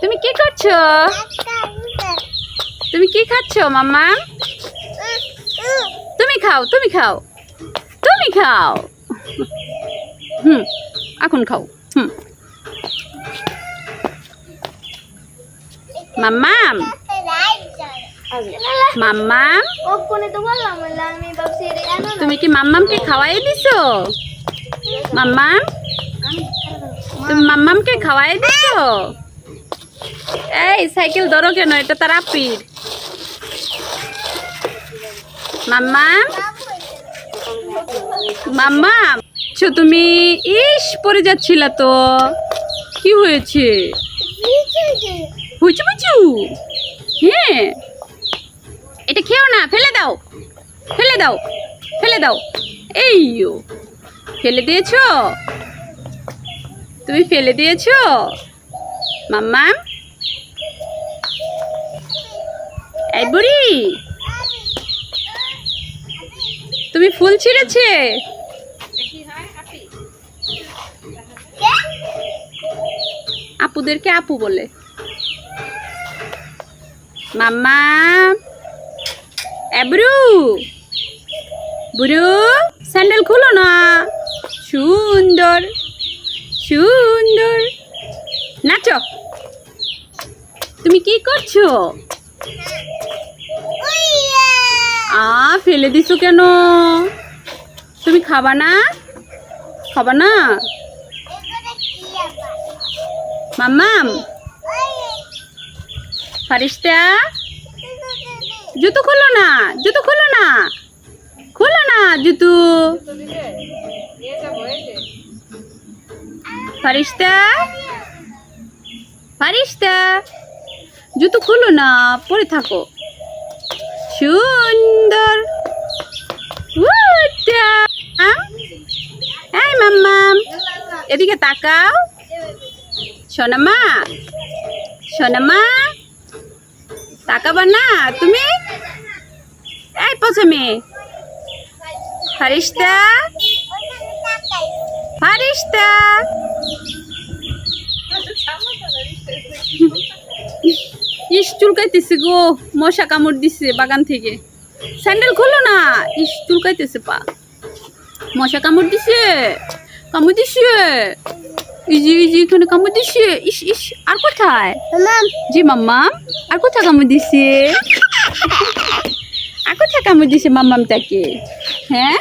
তুমি কি করছ তুমি কি খাচ্ছো, মাম্মা? তুমি খাও তুমি খাও। তুমি খাও। হুম, এখন খাও। হুম। মাম্মাম মাম্মাম তুমি কি মাম্মামকে খাওয়াই দিছো? মাম্মাম তুমি মাম্মামকে খাওয়াই দিছো? এই, সাইকেল ধরো কেন? এটা তার আপির মাম্মাম মাম্মাম ছো তুমি ইস, পড়ে যাচ্ছিল তো। কি হয়েছে? হুচু পুচু হ্যাঁ। এটা খেও না, ফেলে দাও। ফেলে দাও ফেলে দাও। এই ফেলে দিয়েছ? তুমি ফেলে দিয়েছ? মাম্মা এই বুড়ি, তুমি ফুল ছিঁড়েছে? আপুদেরকে আপু বলে। মাম্মা এবরু বুড়ু, স্যান্ডেল খুলো না। সুন্দর সুন্দর। নাচো তুমি কি করছ? আ, ফেলে দিছো কেন? তুমি খাবা না? খাবা না? মাম্মাম, ফারিস্তা, জুতো খোলো না, জুতো খোলো না খোলো না জুতো। ফারিস্তা ফারিস্তা জুতো খুলো না, পরে থাকো। সুন্দর? এই এদিকে তাকাও। সোনামা সোনামা, তাকাবা না, তুমি? এই প্রথমে ফারিস্তা ফারিস্তা ইস চুলকাইতেছে গো মশা কামড় দিছে বাগান থেকে। স্যান্ডেল খোলো না? ইস চুলকাইতেছে পা। মশা কামড় দিছে কামড় দিছে। এই যে এখানে কামড় দিছে। ইস ইস আর কোথায়? জি মাম্মা আর কোথায় কামড় দিছে? আর কোথায় কামড় দিছে মাম্মামটাকে হ্যাঁ?